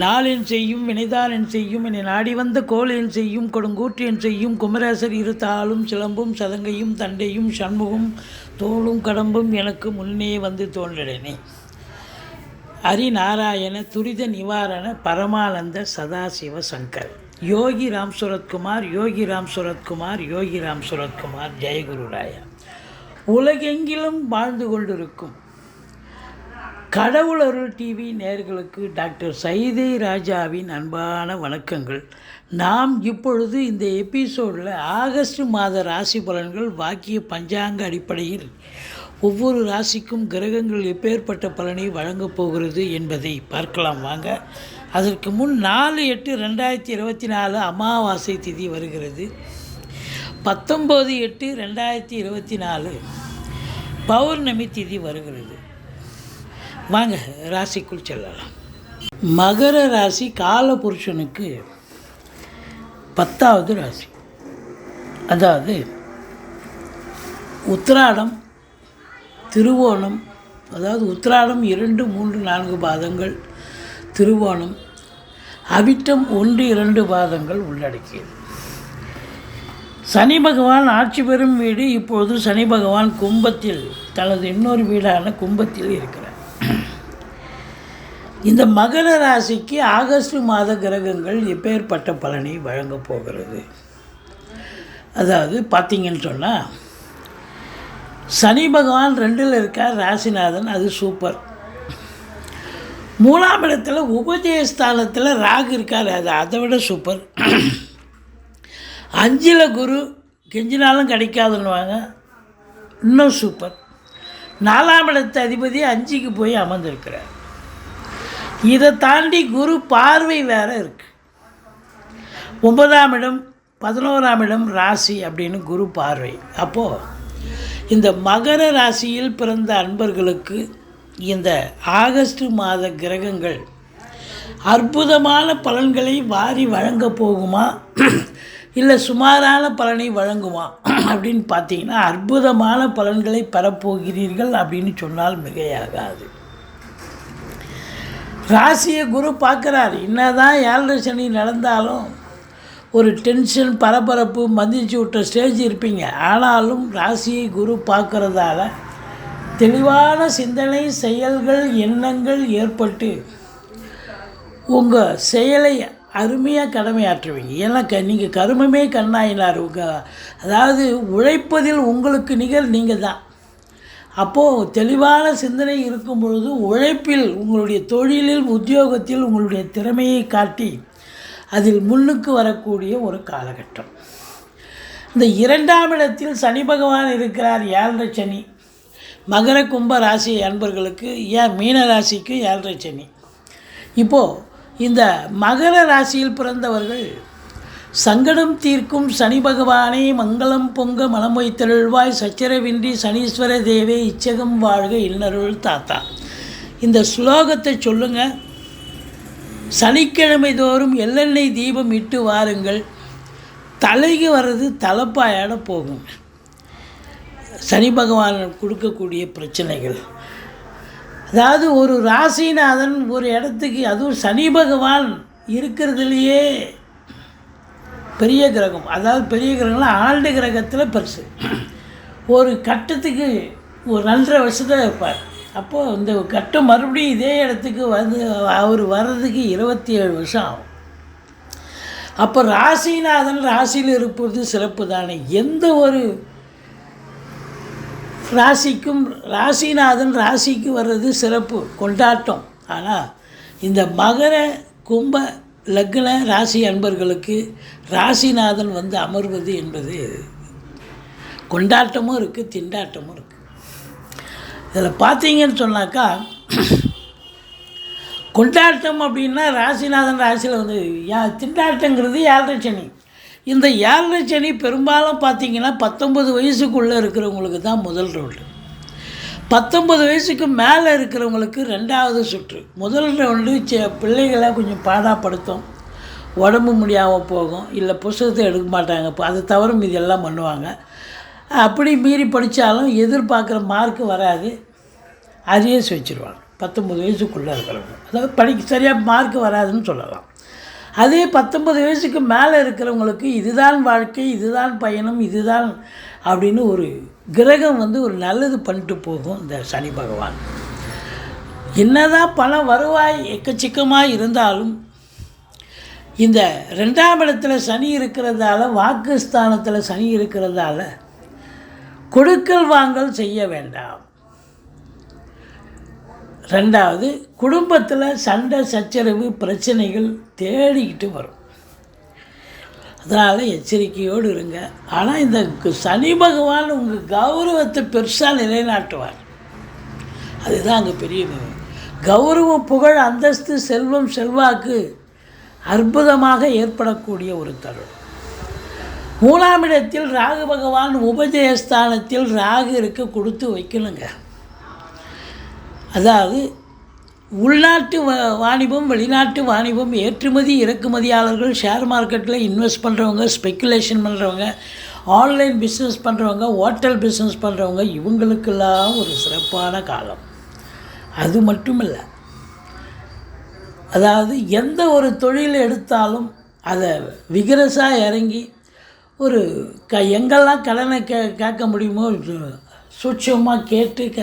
நாளின் செய்யும் வினைதானென் செய்யும் என்னை நாடி வந்த கோலென் செய்யும் கொடுங்கூற்றியன் செய்யும் குமரேசர் இரு தாளும் சிலம்பும் சதங்கையும் தண்டையும் சண்முகம் தோளும் கடம்பும் எனக்கு முன்னே வந்து தோன்றினே. ஹரிநாராயண துரித நிவாரண பரமானந்த சதாசிவ சங்கர். யோகி ராம் சுரத்குமார் யோகி ராம் சுரத்குமார் யோகி ராம் சுரத்குமார் ஜெயகுருராயா உலகெங்கிலும் வாழ்ந்து கொண்டிருக்கும். கடவுள் அருள் டிவி நேர்களுக்கு டாக்டர் சைதை ராஜாவின் அன்பான வணக்கங்கள். நாம் இப்பொழுது இந்த எபிசோடில் ஆகஸ்ட் மாத ராசி பலன்கள் வாக்கிய பஞ்சாங்க அடிப்படையில் ஒவ்வொரு ராசிக்கும் கிரகங்கள் எப்பேற்பட்ட பலனை வழங்கப் போகிறது என்பதை பார்க்கலாம் வாங்க. அதற்கு முன் நாலு எட்டு ரெண்டாயிரத்தி இருபத்தி நாலு அமாவாசை திதி வருகிறது. பத்தொம்போது எட்டு ரெண்டாயிரத்தி இருபத்தி நாலு பௌர்ணமி திதி வருகிறது. வாங்க ராசிக்குள் செல்லலாம். மகர ராசி காலபுருஷனுக்கு பத்தாவது ராசி. அதாவது உத்திராடம் திருவோணம் அதாவது உத்திராடம் இரண்டு மூன்று நான்கு பாதங்கள் திருவோணம் அவிட்டம் ஒன்று இரண்டு பாதங்கள் உள்ளடக்கியது. சனி பகவான் ஆட்சி பெறும் வீடு இப்பொழுது சனி பகவான் கும்பத்தில் தனது இன்னொரு வீடான கும்பத்தில் இருக்கிறார். இந்த மகர ராசிக்கு ஆகஸ்ட் மாத கிரகங்கள் எப்பேற்பட்ட பலனை வழங்கப் போகிறது? அதாவது பார்த்தீங்கன்னு சொன்னால் சனி பகவான் ரெண்டில் இருக்கார் ராசிநாதன் அது சூப்பர். மூணாம் இடத்துல உபஜயஸ்தானத்தில் ராகு இருக்கார் அது அதை விட சூப்பர். அஞ்சில் குரு கெஞ்சினாலும் கிடைக்காதுன்னுவாங்க இன்னும் சூப்பர். நாலாம் இடத்து அதிபதி அஞ்சுக்கு போய் அமர்ந்திருக்கிறார். இதை தாண்டி குரு பார்வை வேறு இருக்குது ஒன்பதாம் இடம் பதினோராம் இடம் ராசி அப்படின்னு குரு பார்வை. அப்போது இந்த மகர ராசியில் பிறந்த அன்பர்களுக்கு இந்த ஆகஸ்ட் மாத கிரகங்கள் அற்புதமான பலன்களை வாரி வழங்கப் போகுமா? இல்லை சுமாரான பலனை வழங்குமா? அப்படின்னு பார்த்தீங்கன்னா அற்புதமான பலன்களை பெறப்போகிறீர்கள் அப்படின்னு சொன்னால் மிகையாகாது. ராசியை குரு பார்க்குறாரு. என்னதான் ஏழரை சனி நடந்தாலும் ஒரு டென்ஷன் பரபரப்பு மதிச்சு விட்ட ஸ்டேஜ் இருப்பீங்க. ஆனாலும் ராசியை குரு பார்க்குறதால தெளிவான சிந்தனை செயல்கள் எண்ணங்கள் ஏற்பட்டு உங்கள் செயலை அருமையாக கடமையாற்றுவீங்க. ஏன்னா க நீங்கள் கருமமே கண்ணாயினார். உங்கள் அதாவது உழைப்பதில் உங்களுக்கு நிகர் நீங்கள் தான் அப்போது தெளிவான சிந்தனை இருக்கும் பொழுது உழைப்பில் உங்களுடைய தொழிலில் உத்தியோகத்தில் உங்களுடைய திறமையை காட்டி அதில் முன்னுக்கு வரக்கூடிய ஒரு காலகட்டம். இந்த இரண்டாம் இடத்தில் சனி பகவான் இருக்கிறார் ஏழரை சனி. மகர கும்ப ராசி அன்பர்களுக்கு ஏன் மீன ராசிக்கு ஏழரை சனி. இப்போது இந்த மகர ராசியில் பிறந்தவர்கள் சங்கடம் தீர்க்கும் சனி பகவானே மங்களம் பொங்க மனம் வைத்தருள்வாய் சச்சரவின்றி சனீஸ்வர தேவே இச்சகம் வாழ்க இன்னருள் தாத்தா. இந்த ஸ்லோகத்தை சொல்லுங்கள் சனிக்கிழமை தோறும் எள்ளெண்ணெய் தீபம் இட்டு வாருங்கள். தலைக்கு வர்றது தலைப்பாயாட போகும். சனி பகவான் கொடுக்கக்கூடிய பிரச்சனைகள். அதாவது ஒரு ராசிநாதன் ஒரு இடத்துக்கு அதுவும் சனி பகவான் இருக்கிறதுலையே பெரிய கிரகம். அதாவது பெரிய கிரகம்லாம் ஆண்டு கிரகத்தில் பெருசு. ஒரு கட்டத்துக்கு ஒரு ரெண்டரை வருஷத்தில் இருப்பார். அப்போது இந்த கட்டம் மறுபடியும் இதே இடத்துக்கு வந்து அவர் வர்றதுக்கு இருபத்தி ஏழு வருஷம் ஆகும். அப்போ ராசிநாதன் ராசியில் இருப்பது சிறப்பு தானே? எந்த ஒரு ராசிக்கும் ராசிநாதன் ராசிக்கு வர்றது சிறப்பு கொண்டாட்டம். ஆனால் இந்த மகர கும்ப லக்ன ராசி அன்பர்களுக்கு ராசிநாதன் வந்து அமர்வது என்பது கொண்டாட்டமும் இருக்குது திண்டாட்டமும் இருக்குது இதில் பார்த்தீங்கன்னு சொன்னாக்கா கொண்டாட்டம் அப்படின்னா ராசிநாதன் ராசியில் வந்து யா திண்டாட்டங்கிறது ஏழரை சனி. இந்த ஏழரை சனி பெரும்பாலும் பார்த்தீங்கன்னா பத்தொம்பது வயசுக்குள்ளே இருக்கிறவங்களுக்கு தான் முதல் ரவுண்டு பத்தொம்பது வயசுக்கு மேலே இருக்கிறவங்களுக்கு ரெண்டாவது சுற்று. முதல் ரவுண்டு பிள்ளைகளை கொஞ்சம் பாடாப்படுத்தும் உடம்பு முடியாமல் போகும். இல்லை புஸ்தகத்தை எடுக்க மாட்டாங்க. இப்போ அதை தவிர மீதி எல்லாம் பண்ணுவாங்க. அப்படி மீறி படித்தாலும் எதிர்பார்க்குற மார்க்கு வராது. அரியர்ஸ் வச்சுருவாங்க. பத்தொம்பது வயசுக்குள்ளே இருக்கிறவங்க. அதாவது படிக்க சரியாக மார்க் வராதுன்னு சொல்லலாம். அதே பத்தொம்பது வயசுக்கு மேலே இருக்கிறவங்களுக்கு இதுதான் வாழ்க்கை இதுதான் பயணம் இதுதான் அப்படின்னு ஒரு கிரகம் வந்து ஒரு நல்லது பண்ணிட்டு போகும் இந்த சனி பகவான். என்னதான் பணம் வருவாய் எக்கச்சக்கமாக இருந்தாலும் இந்த ரெண்டாம் இடத்துல சனி இருக்கிறதால வாக்குஸ்தானத்தில் சனி இருக்கிறதால கொடுக்கல் வாங்கல் செய்ய வேண்டாம். ரெண்டாவது குடும்பத்தில் சண்டை சச்சரவு பிரச்சனைகள் தேடிக்கிட்டு வரும். அதனால் எச்சரிக்கையோடு இருங்க. ஆனால் இந்த சனி பகவான் உங்கள் கௌரவத்தை பெருசாக நிலைநாட்டுவார். அதுதான் அங்கே பெரிய கௌரவ கௌரவம் புகழ் அந்தஸ்து செல்வம் செல்வாக்கு அற்புதமாக ஏற்படக்கூடிய ஒரு தருணம். மூணாம் இடத்தில் ராகு பகவான் உபஜயஸ்தானத்தில் ராகு இருக்க கொடுத்து வைக்கணுங்க. அதாவது உள்நாட்டு வ- வாணிபம் வெளிநாட்டு வாணிபம் ஏற்றுமதி இறக்குமதியாளர்கள் ஷேர் மார்க்கெட்டில் இன்வெஸ்ட் பண்ணுறவங்க ஸ்பெக்குலேஷன் பண்ணுறவங்க ஆன்லைன் பிஸ்னஸ் பண்ணுறவங்க ஹோட்டல் பிஸ்னஸ் பண்ணுறவங்க இவங்களுக்கெல்லாம் ஒரு சிறப்பான காலம். அது மட்டும் இல்லை அதாவது எந்த ஒரு தொழில் எடுத்தாலும் அதை விகரசாக இறங்கி ஒரு க எங்கெல்லாம் கடனை கே கேட்க முடியுமோ சூட்சமாக கேட்டு க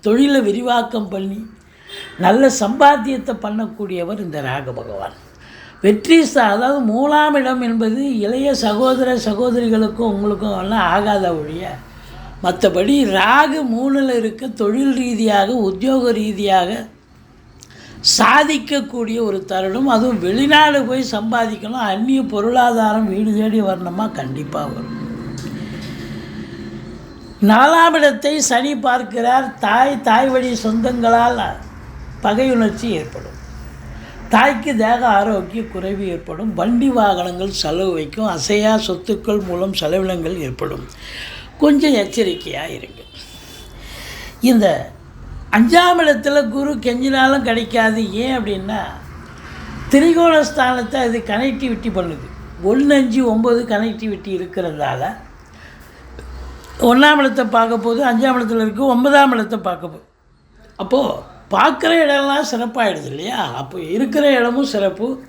தொழிலை விரிவாக்கம் பண்ணி நல்ல சம்பாத்தியத்தை பண்ணக்கூடியவர் இந்த ராக பகவான். வெற்றி அதாவது மூலாமிடம் என்பது இளைய சகோதர சகோதரிகளுக்கும் உங்களுக்கும் எல்லாம் ஆகாத ஒழிய மற்றபடி ராகு மூணில் இருக்க தொழில் ரீதியாக உத்தியோக ரீதியாக சாதிக்கக்கூடிய ஒரு தருணம். அதுவும் வெளிநாடு போய் சம்பாதிக்கணும். அந்நிய பொருளாதாரம் வீடு தேடி வரணுமா? கண்டிப்பாக வரும். நாலாம் இடத்தை சனி பார்க்கிறார். தாய் தாய் வழி சொந்தங்களால் பகையுணர்ச்சி ஏற்படும். தாய்க்கு தேக ஆரோக்கிய குறைவு ஏற்படும். வண்டி வாகனங்கள் செலவு வைக்கும். அசையா சொத்துக்கள் மூலம் செலவினங்கள் ஏற்படும். கொஞ்சம் எச்சரிக்கையாக இருங்க. இந்த அஞ்சாம் இடத்துல குரு கெஞ்சினாலும் கிடைக்காது. ஏன் அப்படின்னா திரிகோண ஸ்தானத்தை அது கனெக்டிவிட்டி பண்ணுது. ஒன்று அஞ்சு ஒம்பது கனெக்டிவிட்டி இருக்கிறதால ஒன்றாம் இடத்தை பார்க்க போது அஞ்சாம் இடத்துல இருக்குது ஒன்பதாம் இடத்தை பார்க்க போது அப்போது பார்க்குற இடம்லாம் சிறப்பாயிடுது இல்லையா? அப்போ இருக்கிற இடமும் சிறப்பு.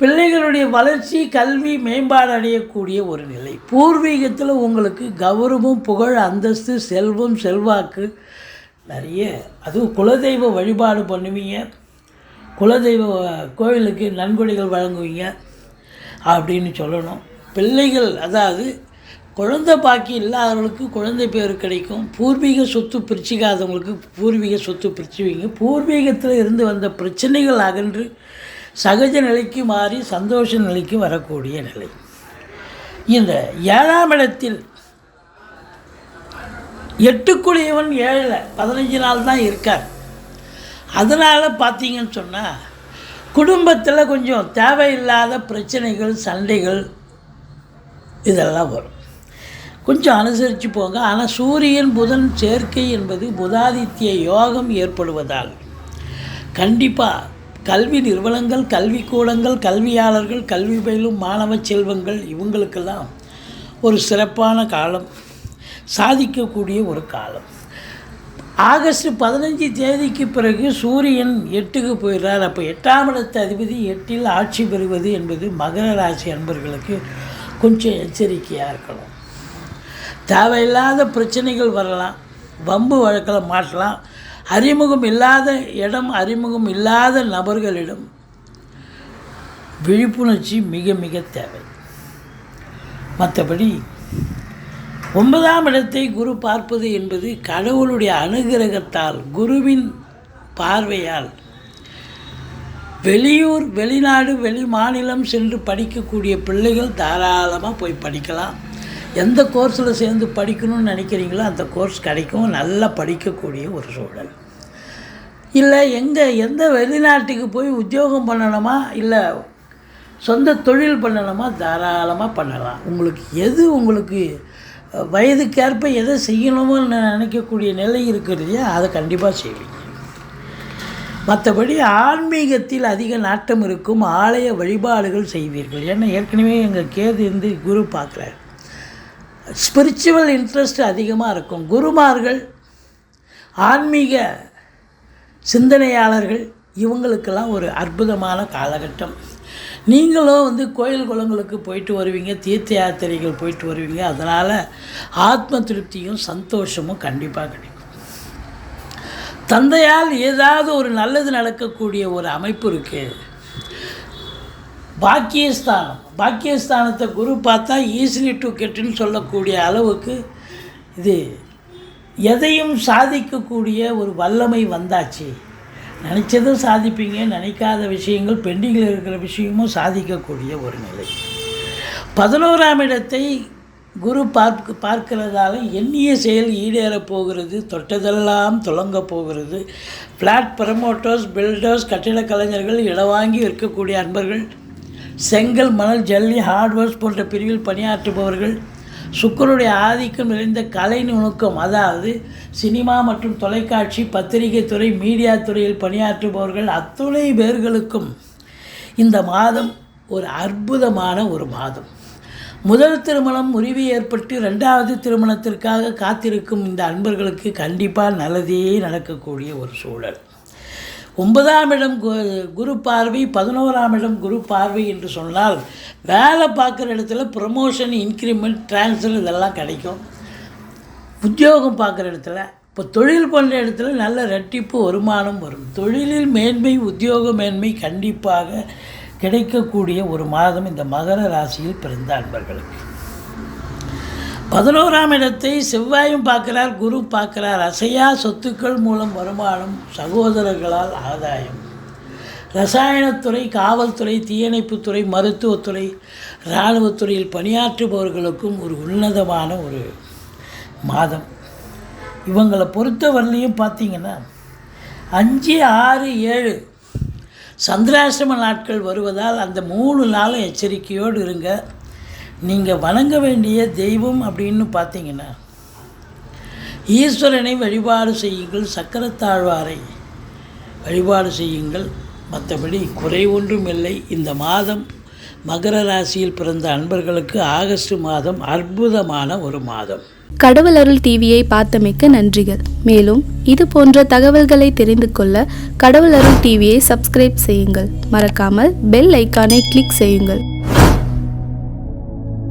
பிள்ளைகளுடைய வளர்ச்சி கல்வி மேம்பாடு அடையக்கூடிய ஒரு நிலை. பூர்வீகத்தில் உங்களுக்கு கௌரவம் புகழ் அந்தஸ்து செல்வம் செல்வாக்கு நிறைய. அதுவும் குலதெய்வ வழிபாடு பண்ணுவீங்க. குலதெய்வ கோவிலுக்கு நன்கொடைகள் வழங்குவீங்க அப்படின்னு சொல்லணும். பிள்ளைகள் அதாவது குழந்தை பாக்கி இல்லாதவங்களுக்கு குழந்தை பேர் கிடைக்கும். பூர்வீக சொத்து பிரிச்சிக்காதவங்களுக்கு பூர்வீக சொத்து பிரிச்சுவீங்க. பூர்வீகத்தில் இருந்து வந்த பிரச்சனைகள் அகன்று சகஜ நிலைக்கு மாறி சந்தோஷ நிலைக்கு வரக்கூடிய நிலை. இந்த ஏழாம் இடத்தில் எட்டுக்குடியவன் ஏழில் பதினஞ்சு நாள் தான் இருக்கார். அதனால் பார்த்தீங்கன்னு சொன்னால் குடும்பத்தில் கொஞ்சம் தேவையில்லாத பிரச்சனைகள் சண்டைகள் இதெல்லாம் வரும். கொஞ்சம் அனுசரித்து போங்க. ஆனால் சூரியன் புதன் சேர்க்கை என்பது புதாதித்ய யோகம் ஏற்படுவதால். கண்டிப்பாக கல்வி நிறுவனங்கள் கல்விக்கூடங்கள் கல்வியாளர்கள் கல்வி பயிலும் மாணவ செல்வங்கள் இவங்களுக்கெல்லாம் ஒரு சிறப்பான காலம். சாதிக்கக்கூடிய ஒரு காலம். ஆகஸ்ட் பதினஞ்சு தேதிக்கு பிறகு சூரியன் எட்டுக்கு போயிடுறார். அப்போ எட்டாம் இடத்து அதிபதி எட்டில் ஆட்சி பெறுவது என்பது மகர ராசி அன்பர்களுக்கு கொஞ்சம் எச்சரிக்கையாக இருக்கணும். தேவையில்லாத பிரச்சனைகள் வரலாம். வம்பு வழக்கில் மாட்டலாம் அறிமுகம் இல்லாத இடம் அறிமுகம் இல்லாத நபர்களிடம் விழிப்புணர்ச்சி மிக மிக தேவை. மற்றபடி ஒன்பதாம் இடத்தை குரு பார்ப்பது என்பது கடவுளுடைய அனுகிரகத்தால் குருவின் பார்வையால் வெளியூர் வெளிநாடு வெளி மாநிலம் சென்று படிக்கக்கூடிய பிள்ளைகள் தாராளமாக போய் படிக்கலாம். எந்த கோர்ஸில் சேர்ந்து படிக்கணும்னு நினைக்கிறீங்களோ அந்த கோர்ஸ் கிடைக்கும். நல்லா படிக்கக்கூடிய ஒரு சூழல். இல்லை எங்கே எந்த வெளிநாட்டுக்கு போய் உத்தியோகம் பண்ணணுமா? இல்லை சொந்த தொழில் பண்ணணுமா? தாராளமாக பண்ணலாம். உங்களுக்கு எது உங்களுக்கு வயதுக்கேற்ப எதை செய்யணுமோன்னு நினைக்கக்கூடிய நிலை இருக்கிறது அதை கண்டிப்பாக செய்வீங்க. மற்றபடி ஆன்மீகத்தில் அதிக நாட்டம் இருக்கும். ஆலய வழிபாடுகள் செய்வீர்கள். ஏன்னா ஏற்கனவே எங்கள் கேது இருந்து குரு பார்க்குறாரு. ஸ்பிரிச்சுவல் இன்ட்ரெஸ்ட் அதிகமாக இருக்கும். குருமார்கள் ஆன்மீக சிந்தனையாளர்கள் இவங்களுக்கெல்லாம் ஒரு அற்புதமான காலகட்டம். நீங்களும் வந்து கோயில் குளங்களுக்கு போயிட்டு வருவீங்க தீர்த்த யாத்திரைகள் போயிட்டு வருவீங்க அதனால் ஆத்ம திருப்தியும் சந்தோஷமும் கண்டிப்பாக கிடைக்கும். தந்தையால் ஏதாவது ஒரு நல்லது நடக்கக்கூடிய ஒரு அமைப்பு இருக்குது பாக்கியஸ்தானம். பாக்கியஸ்தானத்தை குரு பார்த்தா ஈஸிலி டு கெட்டுன்னு சொல்லக்கூடிய அளவுக்கு இது எதையும் சாதிக்கக்கூடிய ஒரு வல்லமை வந்தாச்சு. நினச்சதும் சாதிப்பீங்க நினைக்காத விஷயங்கள் பெண்டிங்கில் இருக்கிற விஷயமும் சாதிக்கக்கூடிய ஒரு நிலை. பதினோராம் இடத்தை குரு பார்க்க பார்க்கிறதால எண்ணிய செயல் ஈடேறப் போகிறது தொட்டதெல்லாம் துளங்க போகிறது. ஃப்ளாட் ப்ரமோட்டர்ஸ் பில்டர்ஸ் கட்டிடக் கலைஞர்கள் இடவாங்கி இருக்கக்கூடிய அன்பர்கள் செங்கல் மணல் ஜல்லி ஹார்ட்வேர்ஸ் போன்ற பிரிவில் பணியாற்றுபவர்கள் சுக்கருடைய ஆதிக்கம் நிறைந்த கலை நுணுக்கம் அதாவது சினிமா மற்றும் தொலைக்காட்சி பத்திரிகை துறை மீடியா துறையில் பணியாற்றுபவர்கள் அத்துணை பேர்களுக்கும் இந்த மாதம் ஒரு அற்புதமான ஒரு மாதம். முதல் திருமணம் முறிவு ஏற்பட்டு ரெண்டாவது திருமணத்திற்காக காத்திருக்கும் இந்த அன்பர்களுக்கு கண்டிப்பாக நல்லதே நடக்கக்கூடிய ஒரு சூழல். ஒன்பதாம் இடம் கு- குரு பார்வை பதினோராம் இடம் குரு பார்வை என்று சொன்னால் வேலை பார்க்குற இடத்துல ப்ரமோஷன் இன்க்ரிமெண்ட் ட்ரான்ஸ்ஃபர் இதெல்லாம் கிடைக்கும். உத்தியோகம் பார்க்குற இடத்துல இப்போ தொழில் பண்ணுற இடத்துல நல்ல ரெட்டிப்பு வருமானம் வரும். தொழிலில் மேன்மை உத்தியோக மேன்மை கண்டிப்பாக கிடைக்கக்கூடிய ஒரு மாதம் இந்த மகர ராசியில் பிறந்த அன்பர்களுக்கு. பதினோராம் இடத்தை செவ்வாயும் பார்க்கிறார் குரு பார்க்கிறார். அசையா சொத்துக்கள் மூலம் வருமானம் சகோதரர்களால் ஆதாயம். ரசாயனத்துறை காவல்துறை தீயணைப்புத்துறை மருத்துவத்துறை இராணுவத்துறையில் பணியாற்றுபவர்களுக்கும் ஒரு உன்னதமான ஒரு மாதம். இவங்களை பொறுத்தவரையிலையும் பார்த்தீங்கன்னா அஞ்சு ஆறு ஏழு சந்திராசிரம நாட்கள் வருவதால் அந்த மூணு நாளும் எச்சரிக்கையோடு இருங்க. நீங்கள் வணங்க வேண்டிய தெய்வம் அப்படின்னு பார்த்தீங்கன்னா ஈஸ்வரனை வழிபாடு செய்யுங்கள் சக்கரத்தாழ்வாரை வழிபாடு செய்யுங்கள். மற்றபடி குறை ஒன்றும் இல்லை. இந்த மாதம் மகர ராசியில் பிறந்த அன்பர்களுக்கு ஆகஸ்ட் மாதம் அற்புதமான ஒரு மாதம். கடவுள் அருள் டிவியை பார்த்தமைக்க நன்றிகள். மேலும் இது போன்ற தகவல்களை தெரிந்து கொள்ள கடவுள் அருள் டிவியை சப்ஸ்கிரைப் செய்யுங்கள். மறக்காமல் பெல் ஐக்கானை கிளிக் செய்யுங்கள்.